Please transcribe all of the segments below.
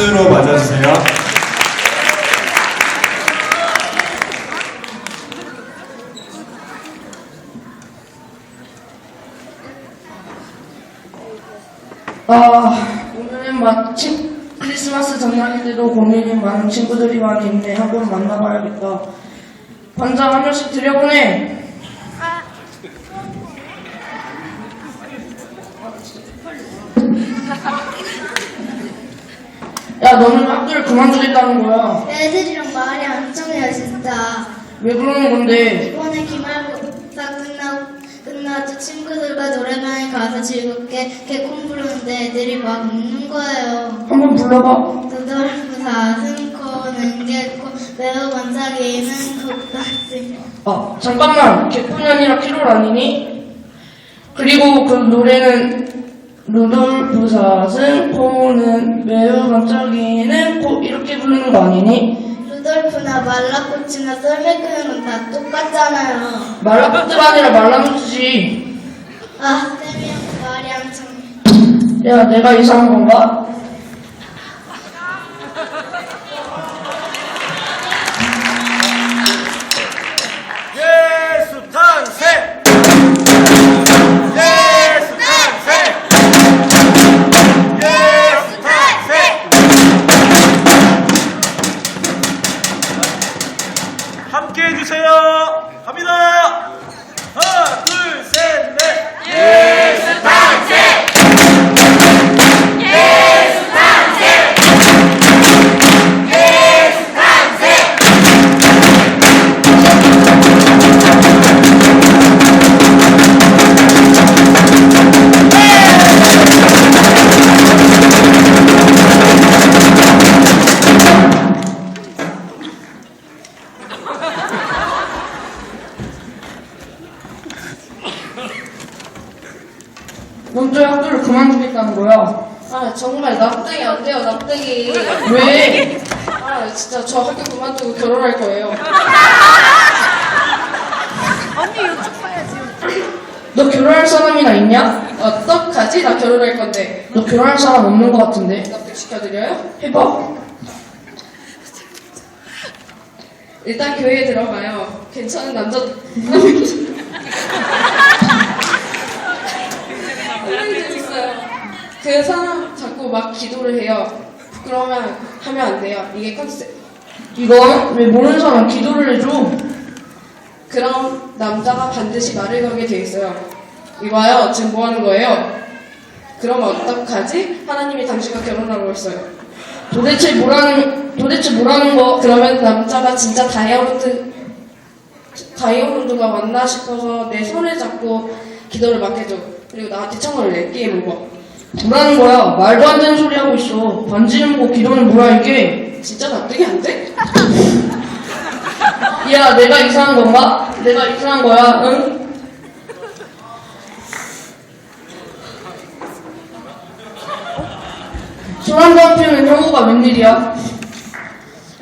박수로 맞아주세요. 아, 오늘은 마침 크리스마스 전날인데도 고민이 많은 친구들이 많이 있네. 한번 만나봐야겠다. 반장 한 명씩 들여보내. 야, 너는 학교를 그만두겠다는 거야. 애들이랑 말이 안 통해요 진짜 왜 그러는 건데? 이번에 기말고사 끝나고 끝나도 친구들과 노래방에 가서 즐겁게 개콘 부르는데 애들이 막 웃는 거예요 한번 불러봐. 두돌부사 승코는 개코 매우 반짝이는 국가지 아, 잠깐만. 개콘이 아니라 캐롤 아니니? 그리고 그 노래는 루돌프 사슴 코는 매우 반짝이는 코 이렇게 부르는 거 아니니? 루돌프나 말라꽃이나 썰매끄는 건다 똑같잖아요 말라뼈들 아니라 말라무지지. 아 쌤이 형 말이 안 통해 야, 내가 이상한 건가? 먼저 학교를 그만두겠다는 거야. 아 정말 납득이 안 돼요 납득이 왜? 아 진짜 저 학교 그만두고 결혼할 거예요 너 결혼할 사람이나 있냐? 어떡하지 나 결혼할 건데 너 결혼할 사람 없는 것 같은데. 납득 시켜드려요? 해봐. 일단 교회에 들어가요 괜찮은 남자 사람이 재밌어요 그 사람 자꾸 막 기도를 해요 부끄러우면 하면 안 돼요 이게 컨셉 이건 왜 모르는 사람 기도를 해줘? 그럼 남자가 반드시 말을 걸게 돼 있어요. 이봐요, 지금 뭐 하는 거예요? 그럼 어떡하지? 하나님이 당신과 결혼하라고 했어요. 도대체 뭐라는 도대체 뭐라는 거? 그러면 남자가 진짜 다이아몬드, 다이아몬드가 왔나 싶어서 내 손을 잡고 기도를 막 해줘. 그리고 나한테 청혼을 내, 게임 오버. 뭐라는 거야? 말도 안 되는 소리 하고 있어. 반지는 뭐 기도는 뭐야 이게? 진짜 납득이 안 돼? 야, 내가 이상한 건가? 내가 이상한 거야, 응? 손한번 피우는 형우가 웬일이야?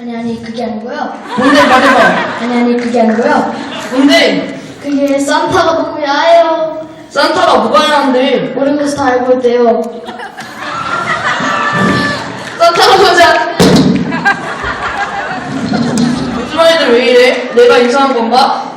아니 아니 그게 아니고요 뭔데 말해봐. 아니 아니 그게 아니고요 뭔데? 그게 산타가 너무 야해요 산타가 뭐가 야한데? 모르면서 다 알고 있대요 산타가 보자. 요즘 아이들 왜 이래? 내가 이상한 건가?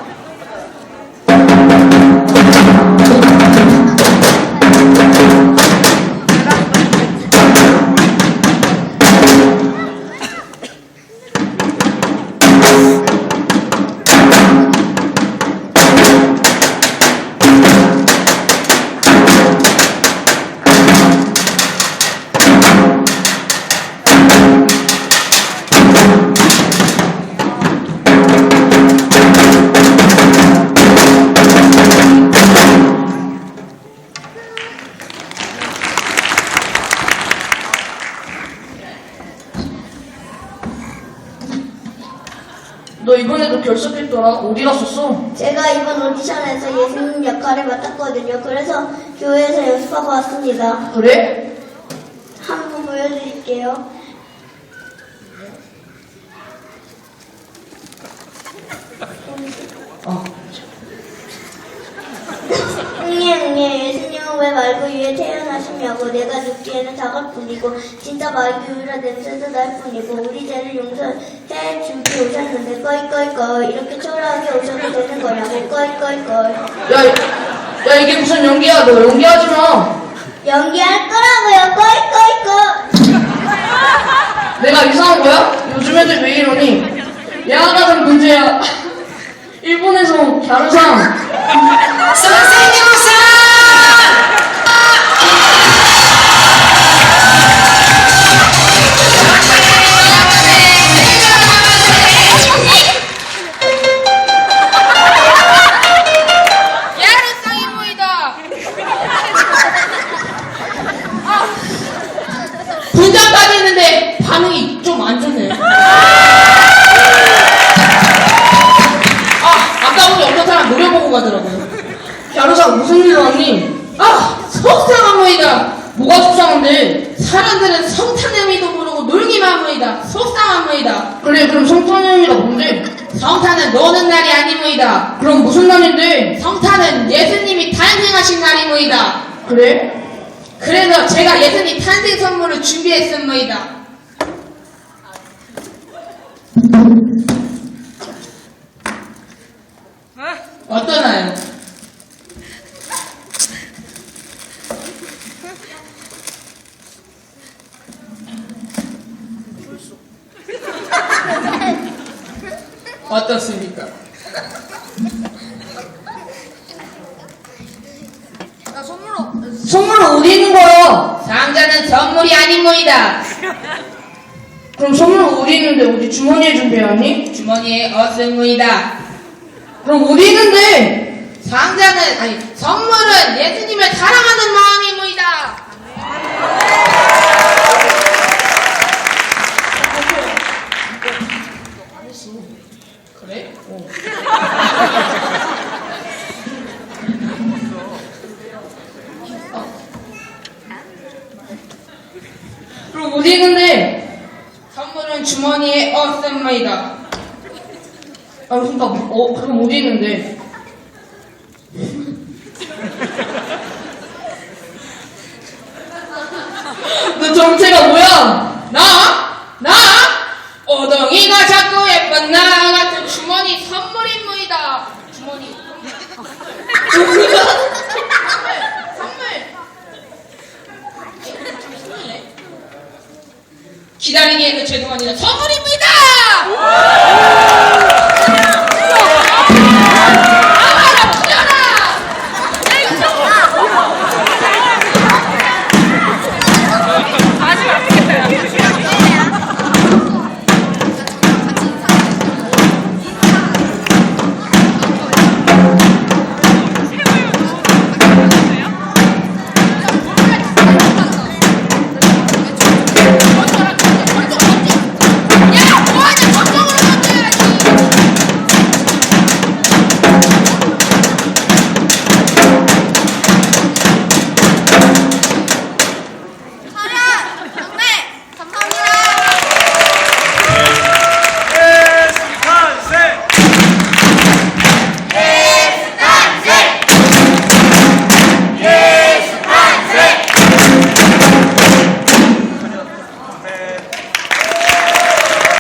결석했더라. 어디 갔었어? 제가 이번 오디션에서 예수님 역할을 맡았거든요. 그래서 교회에서 연습하고 왔습니다. 그래? 한 번 보여드릴게요. 어. 응예 응예 예수님은 왜 말구 위에 태어나셨냐고 내가 듣기에는 작을 뿐이고 진짜 말구유라 냄새도 날 뿐이고 우리 죄를 용서해 주기 오셨는데 꺼이꺼이꺼이 이렇게 초라하게 오셔도 되는 거냐고 꺼이꺼이꺼이 야, 이- 야 이게 무슨 연기야? 너 연기하지 마. 연기할 거라고요 꺼이꺼이꺼 내가 이상한 거야? 요즘 애들 왜 이러니? 야가는 문제야. 일본에서 다루상. 선생님 야르 모이다. 그래 그럼 성탄의미가 뭔데? 성탄은 노는 날이 아니 모이다. 그럼 무슨 날인데? 성탄은 예수님이 탄생하신 날이 모이다. 그래? 그래서 제가 예수님 탄생 선물을 준비했습니다. 어떠나요? 어떻습니까? 선물 어디 있는 거야? 상자는 선물이 아닌 모이다. 그럼 선물 어디 있는데 어디 주머니에 준비해왔니? 주머니에 얻은 모이다. 그럼 어디 있는데? 상자는 아니 선물은 예수님을 사랑하는 마음이 모이다. 그래? 어디 있는데? 선물은 주머니에 얻습니다. 아 그러니까 어 그럼 어디 있는데? 너 정체가 뭐야? 나? 나? 오동이가 자꾸 예쁜 나 같은 주머니 선물인 모이다. 주머니. 선물. 선물. 기다리게 해서 죄송합니다. 선물입니다!